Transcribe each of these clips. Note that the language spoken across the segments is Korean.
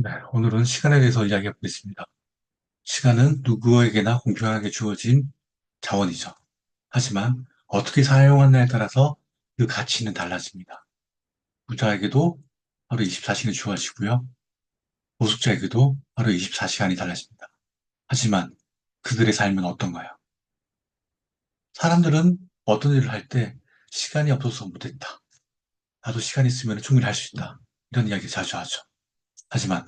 네, 오늘은 시간에 대해서 이야기해 보겠습니다. 시간은 누구에게나 공평하게 주어진 자원이죠. 하지만 어떻게 사용하느냐에 따라서 그 가치는 달라집니다. 부자에게도 하루 24시간이 주어지고요. 노숙자에게도 하루 24시간이 달라집니다. 하지만 그들의 삶은 어떤가요? 사람들은 어떤 일을 할 때 시간이 없어서 못했다. 나도 시간 있으면 충분히 할 수 있다. 이런 이야기 자주 하죠. 하지만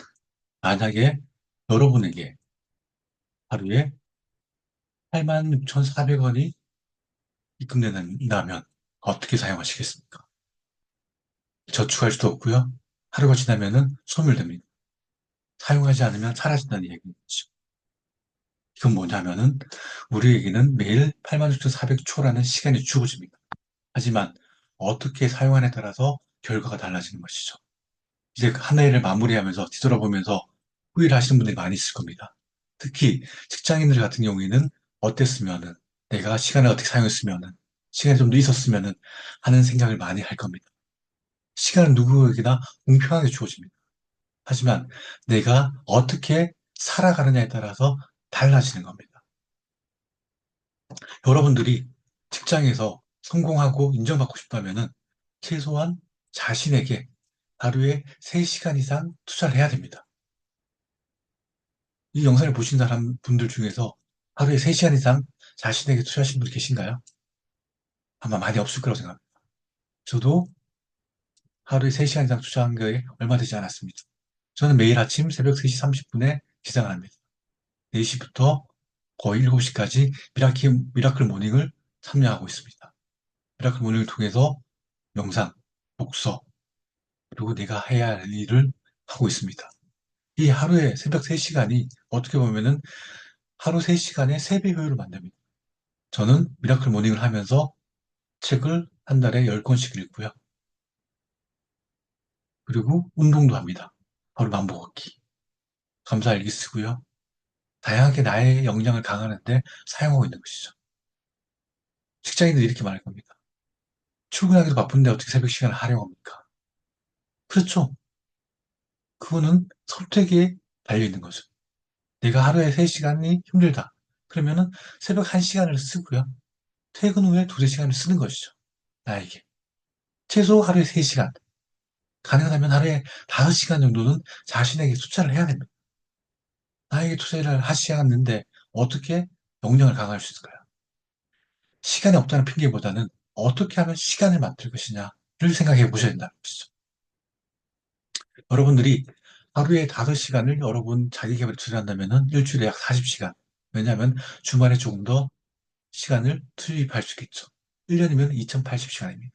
만약에 여러분에게 하루에 86,400원이 입금된다면 어떻게 사용하시겠습니까? 저축할 수도 없고요. 하루가 지나면은 소멸됩니다. 사용하지 않으면 사라진다는 얘기죠. 이건 뭐냐면은 우리에게는 매일 86,400초라는 시간이 주어집니다. 하지만 어떻게 사용하냐에 따라서 결과가 달라지는 것이죠. 이제 한 해를 마무리하면서 뒤돌아보면서 후회를 하시는 분들이 많이 있을 겁니다. 특히 직장인들 같은 경우에는 어땠으면은 내가 시간을 어떻게 사용했으면은 시간이 좀 더 있었으면은 하는 생각을 많이 할 겁니다. 시간은 누구에게나 공평하게 주어집니다. 하지만 내가 어떻게 살아가느냐에 따라서 달라지는 겁니다. 여러분들이 직장에서 성공하고 인정받고 싶다면은 최소한 자신에게 하루에 3시간 이상 투자를 해야 됩니다. 이 영상을 보신 사람 분들 중에서 하루에 3시간 이상 자신에게 투자하신 분 계신가요? 아마 많이 없을 거라고 생각합니다. 저도 하루에 3시간 이상 투자한 게 얼마 되지 않았습니다. 저는 매일 아침 새벽 3시 30분에 기상을 합니다. 4시부터 거의 7시까지 미라클, 미라클 모닝을 참여하고 있습니다. 미라클 모닝을 통해서 명상, 독서, 그리고 내가 해야 할 일을 하고 있습니다. 이 하루에 새벽 3시간이 어떻게 보면은 하루 3시간의 3배 효율을 만듭니다. 저는 미라클 모닝을 하면서 책을 한 달에 10권씩 읽고요. 그리고 운동도 합니다. 만보 걷기. 감사 일기 쓰고요. 다양하게 나의 역량을 강화하는데 사용하고 있는 것이죠. 직장인들이 이렇게 말할 겁니다. 출근하기도 바쁜데 어떻게 새벽 시간을 활용합니까? 그렇죠. 그거는 선택에 달려있는 거죠. 내가 하루에 3시간이 힘들다. 그러면은 새벽 1시간을 쓰고요. 퇴근 후에 2, 3시간을 쓰는 것이죠. 나에게. 최소 하루에 3시간. 가능하다면 하루에 5시간 정도는 자신에게 투자를 해야 됩니다. 나에게 투자를 하지 않는데 어떻게 역량을 강화할 수 있을까요? 시간이 없다는 핑계보다는 어떻게 하면 시간을 만들 것이냐를 생각해 보셔야 된다는 것이죠. 여러분들이 하루에 5시간을 여러분 자기 개발에 투자한다면 일주일에 약 40시간. 왜냐하면 주말에 조금 더 시간을 투입할 수 있겠죠. 1년이면 2080시간입니다.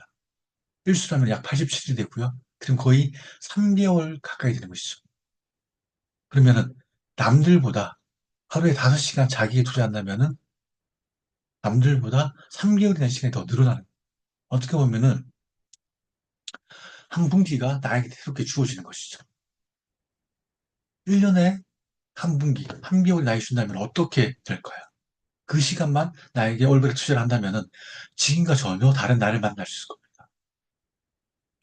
일수라면 약 87일이 되고요. 그럼 거의 3개월 가까이 되는 것이죠. 그러면은 남들보다 하루에 5시간 자기에 투자한다면은 남들보다 3개월이나 시간이 더 늘어나는. 어떻게 보면은 한 분기가 나에게 새롭게 주어지는 것이죠. 1년에 한 분기, 한 개월 나이 준다면 어떻게 될까요? 그 시간만 나에게 올바르게 투자를 한다면 지금과 전혀 다른 나를 만날 수 있을 겁니다.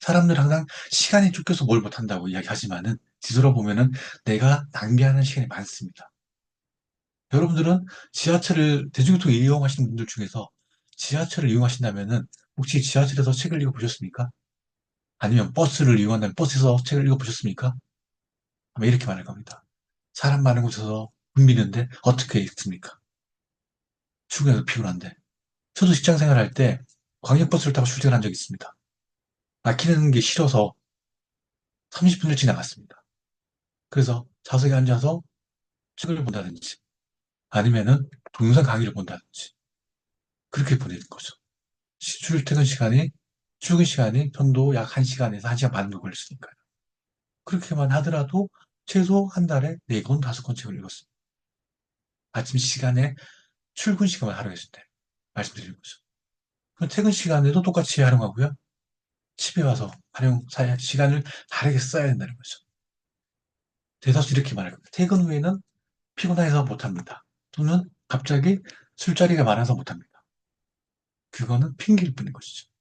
사람들 항상 시간이 쫓겨서 뭘 못한다고 이야기하지만 은 뒤돌아보면 은 내가 낭비하는 시간이 많습니다. 여러분들은 지하철을 대중교통 이용하시는 분들 중에서 지하철을 이용하신다면 은 혹시 지하철에서 책을 읽어보셨습니까? 아니면 버스를 이용한다면 버스에서 책을 읽어보셨습니까? 아마 이렇게 말할 겁니다. 사람 많은 곳에서 붐비는데 어떻게 읽습니까? 출근해서 피곤한데. 저도 직장 생활할 때 광역버스를 타고 출퇴근한 적이 있습니다. 막히는 게 싫어서 30분을 지나갔습니다. 그래서 좌석에 앉아서 책을 본다든지 아니면은 동영상 강의를 본다든지 그렇게 보내는 거죠. 출퇴근 시간이 출근 시간이 편도 약 1시간에서 1시간 반 정도 걸렸으니까요. 그렇게만 하더라도 최소 한 달에 4권, 5권 책을 읽었습니다. 아침 시간에 출근 시간을 활용했을 때 말씀드리는 거죠. 퇴근 시간에도 똑같이 활용하고요. 집에 와서 활용 시간을 다르게 써야 된다는 거죠. 대다수 이렇게 말할 겁니다. 퇴근 후에는 피곤해서 못합니다. 또는 갑자기 술자리가 많아서 못합니다. 그거는 핑계일 뿐인 것이죠.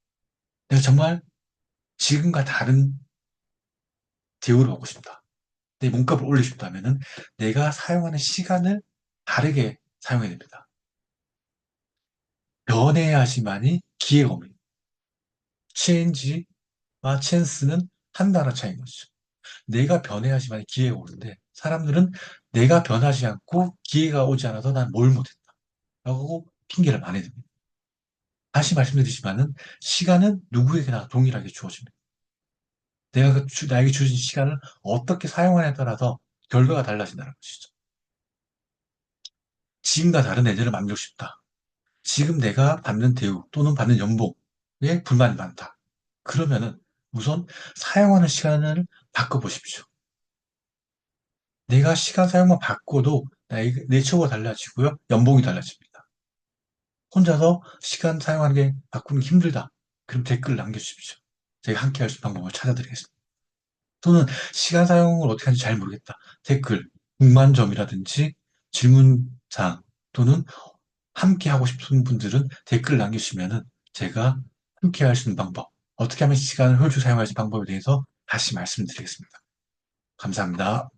내가 정말 지금과 다른 대우를 받고 싶다. 내 몸값을 올리고 싶다면은 내가 사용하는 시간을 다르게 사용해야 됩니다. 변해야지만이 기회가 옵니다. 체인지와 찬스는 한 단어 차이인 거죠. 내가 변해야지만 기회가 오는데 사람들은 내가 변하지 않고 기회가 오지 않아서 난 뭘 못했다. 라고 핑계를 많이 듭니다. 다시 말씀드리지만은 시간은 누구에게나 동일하게 주어집니다. 내가 그 주- 나에게 주어진 시간을 어떻게 사용하냐에 따라서 결과가 달라진다는 것이죠. 지금과 다른 애들을 만들고 싶다. 지금 내가 받는 대우 또는 받는 연봉에 불만이 많다. 그러면은 우선 사용하는 시간을 바꿔보십시오. 내가 시간 사용만 바꿔도 나의 내처가 달라지고요. 연봉이 달라집니다. 혼자서 시간 사용하는 게 바꾸는 게 힘들다. 그럼 댓글 남겨주십시오. 제가 함께 할 수 있는 방법을 찾아드리겠습니다. 또는 시간 사용을 어떻게 하는지 잘 모르겠다. 댓글, 궁금점이라든지 질문사항 또는 함께 하고 싶은 분들은 댓글 남겨주시면은 제가 함께 할 수 있는 방법, 어떻게 하면 시간을 효율적으로 사용할 수 있는 방법에 대해서 다시 말씀드리겠습니다. 감사합니다.